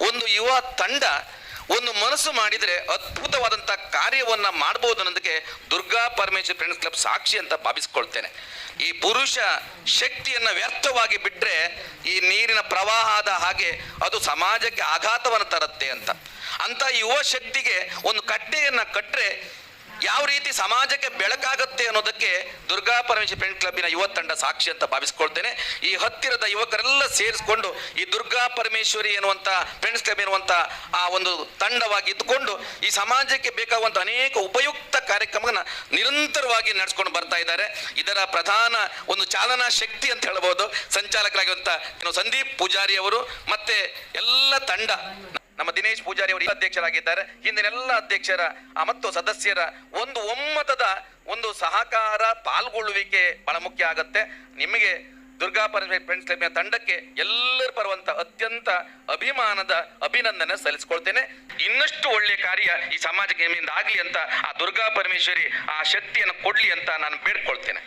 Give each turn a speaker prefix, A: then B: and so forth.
A: ಒಂದು ಯುವ ತಂಡ ಒಂದು ಮನಸ್ಸು ಮಾಡಿದರೆ ಅದ್ಭುತವಾದಂಥ ಕಾರ್ಯವನ್ನ ಮಾಡಬಹುದು ಅನ್ನೋದಕ್ಕೆ ದುರ್ಗಾ ಪರಮೇಶ್ವರ್ ಫ್ರೆಂಡ್ಸ್ ಕ್ಲಬ್ ಸಾಕ್ಷಿ ಅಂತ ಭಾವಿಸ್ಕೊಳ್ತೇನೆ. ಈ ಪುರುಷ ಶಕ್ತಿಯನ್ನು ವ್ಯರ್ಥವಾಗಿ ಬಿಟ್ಟರೆ ಈ ನೀರಿನ ಪ್ರವಾಹದ ಹಾಗೆ ಅದು ಸಮಾಜಕ್ಕೆ ಆಘಾತವನ್ನು ತರುತ್ತೆ ಅಂತ. ಅಂತ ಯುವ ಶಕ್ತಿಗೆ ಒಂದು ಕಟ್ಟೆಯನ್ನು ಕಟ್ಟರೆ ಯಾವ ರೀತಿ ಸಮಾಜಕ್ಕೆ ಬೆಳಕಾಗುತ್ತೆ ಅನ್ನೋದಕ್ಕೆ ದುರ್ಗಾ ಪರಮೇಶ್ವರ ಫ್ರೆಂಡ್ ಕ್ಲಬ್ಬಿನ ಯುವ ತಂಡ ಸಾಕ್ಷಿ ಅಂತ ಭಾವಿಸ್ಕೊಳ್ತೇನೆ. ಈ ಹತ್ತಿರದ ಯುವಕರೆಲ್ಲ ಸೇರಿಸ್ಕೊಂಡು ಈ ದುರ್ಗಾ ಪರಮೇಶ್ವರಿ ಎನ್ನುವಂತ ಫ್ರೆಂಡ್ಸ್ ಕ್ಲಬ್ ಎನ್ನುವಂತ ಆ ಒಂದು ತಂಡವಾಗಿ ಇದ್ದುಕೊಂಡು ಈ ಸಮಾಜಕ್ಕೆ ಬೇಕಾಗುವಂತ ಅನೇಕ ಉಪಯುಕ್ತ ಕಾರ್ಯಕ್ರಮಗಳನ್ನ ನಿರಂತರವಾಗಿ ನಡೆಸ್ಕೊಂಡು ಬರ್ತಾ ಇದ್ದಾರೆ. ಇದರ ಪ್ರಧಾನ ಒಂದು ಚಾಲನಾ ಶಕ್ತಿ ಅಂತ ಹೇಳ್ಬೋದು. ಸಂಚಾಲಕರಾಗಿರುವಂಥ ಸಂದೀಪ್ ಪೂಜಾರಿ ಅವರು ಮತ್ತೆ ಎಲ್ಲ ತಂಡ ನಮ್ಮ ದಿನೇಶ್ ಪೂಜಾರಿ ಅವರು ಅಧ್ಯಕ್ಷರಾಗಿದ್ದಾರೆ. ಹಿಂದಿನ ಎಲ್ಲ ಅಧ್ಯಕ್ಷರ ಮತ್ತು ಸದಸ್ಯರ ಒಂದು ಒಮ್ಮತದ ಒಂದು ಸಹಕಾರ ಪಾಲ್ಗೊಳ್ಳುವಿಕೆ ಬಹಳ ಮುಖ್ಯ ಆಗತ್ತೆ. ನಿಮಗೆ ದುರ್ಗಾ ಪರಮೇಶ್ವರಿ ಫ್ರೆಂಡ್ಸ್ ಕ್ಲಬ್ನ ತಂಡಕ್ಕೆ ಎಲ್ಲರ ಪರವಂತ ಅತ್ಯಂತ ಅಭಿಮಾನದ ಅಭಿನಂದನೆ ಸಲ್ಲಿಸ್ಕೊಳ್ತೇನೆ. ಇನ್ನಷ್ಟು ಒಳ್ಳೆಯ ಕಾರ್ಯ ಈ ಸಮಾಜಕ್ಕೆ ಆಗ್ಲಿ ಅಂತ ಆ ದುರ್ಗಾ ಪರಮೇಶ್ವರಿ ಆ ಶಕ್ತಿಯನ್ನು ಕೊಡ್ಲಿ ಅಂತ ನಾನು ಬೇಡ್ಕೊಳ್ತೇನೆ.